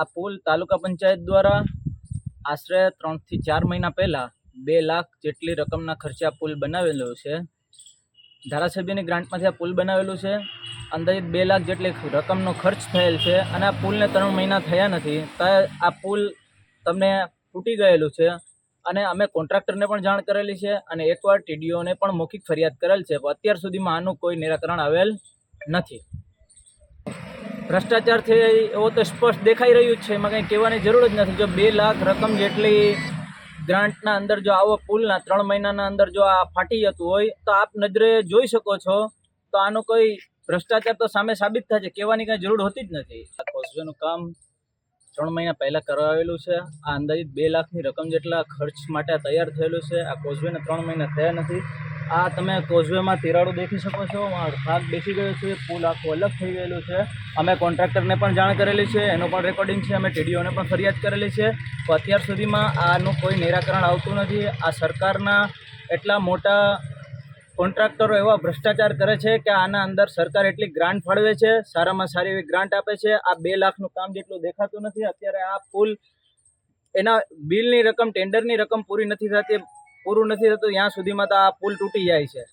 આ પુલ તાલુકા પંચાયત દ્વારા આશરે ત્રણથી ચાર મહિના પહેલાં બે લાખ જેટલી રકમના ખર્ચે આ પુલ બનાવેલો છે. ધારાસભ્યની ગ્રાન્ટમાંથી આ પુલ બનાવેલું છે. અંદાજિત બે લાખ જેટલી રકમનો ખર્ચ થયેલ છે અને આ પુલને ત્રણ મહિના થયા નથી. આ પુલ તમને તૂટી ગયેલું છે અને અમે કોન્ટ્રાક્ટરને પણ જાણ કરેલી છે અને એકવાર ટીડીઓને પણ મૌખિક ફરિયાદ કરેલ છે. અત્યાર સુધીમાં આનું કોઈ નિરાકરણ આવેલ નથી. ભ્રષ્ટાચારથી એવો તો સ્પષ્ટ દેખાઈ રહ્યું છે. એમાં કંઈ કહેવાની જરૂર જ નથી. જો બે લાખ રકમ જેટલી ગ્રાન્ટના અંદર જો આવો પુલના ત્રણ મહિનાના અંદર જો આ ફાટી જતું હોય, તો આપ નજરે જોઈ શકો છો, તો આનો કોઈ ભ્રષ્ટાચાર તો સામે સાબિત થાય છે. કહેવાની કાંઈ જરૂર હોતી જ નથી. આ કોઝવેનું કામ ત્રણ મહિના પહેલાં કરાવેલું છે. આ અંદાજિત બે લાખની રકમ જેટલા ખર્ચ માટે તૈયાર થયેલું છે. આ કોઝવેને ત્રણ મહિના થયા નથી. આ તમે કોઝવેમાં તિરાડો દેખી શકો છો. ભાગ બેસી ગયો છે. પુલ આખું અલગ થઈ ગયેલું છે. અમે કોન્ટ્રાક્ટરને પણ જાણ કરેલી છે. એનું પણ રેકોર્ડિંગ છે. અમે ટીડીઓને પણ ફરિયાદ કરેલી છે. તો અત્યાર સુધીમાં આનું કોઈ નિરાકરણ આવતું નથી. આ સરકારના એટલા મોટા કોન્ટ્રાક્ટરો એવા ભ્રષ્ટાચાર કરે છે કે આના અંદર સરકાર એટલી ગ્રાન્ટ ફાળવે છે. સારામાં સારી એવી ગ્રાન્ટ આપે છે. આ બે લાખનું કામ જેટલું દેખાતું નથી. અત્યારે આ પુલ એના બિલની રકમ ટેન્ડરની રકમ પૂરી નથી થતી. પૂરું નથી થતું ત્યાં સુધીમાં તો આ પુલ તૂટી જાય છે.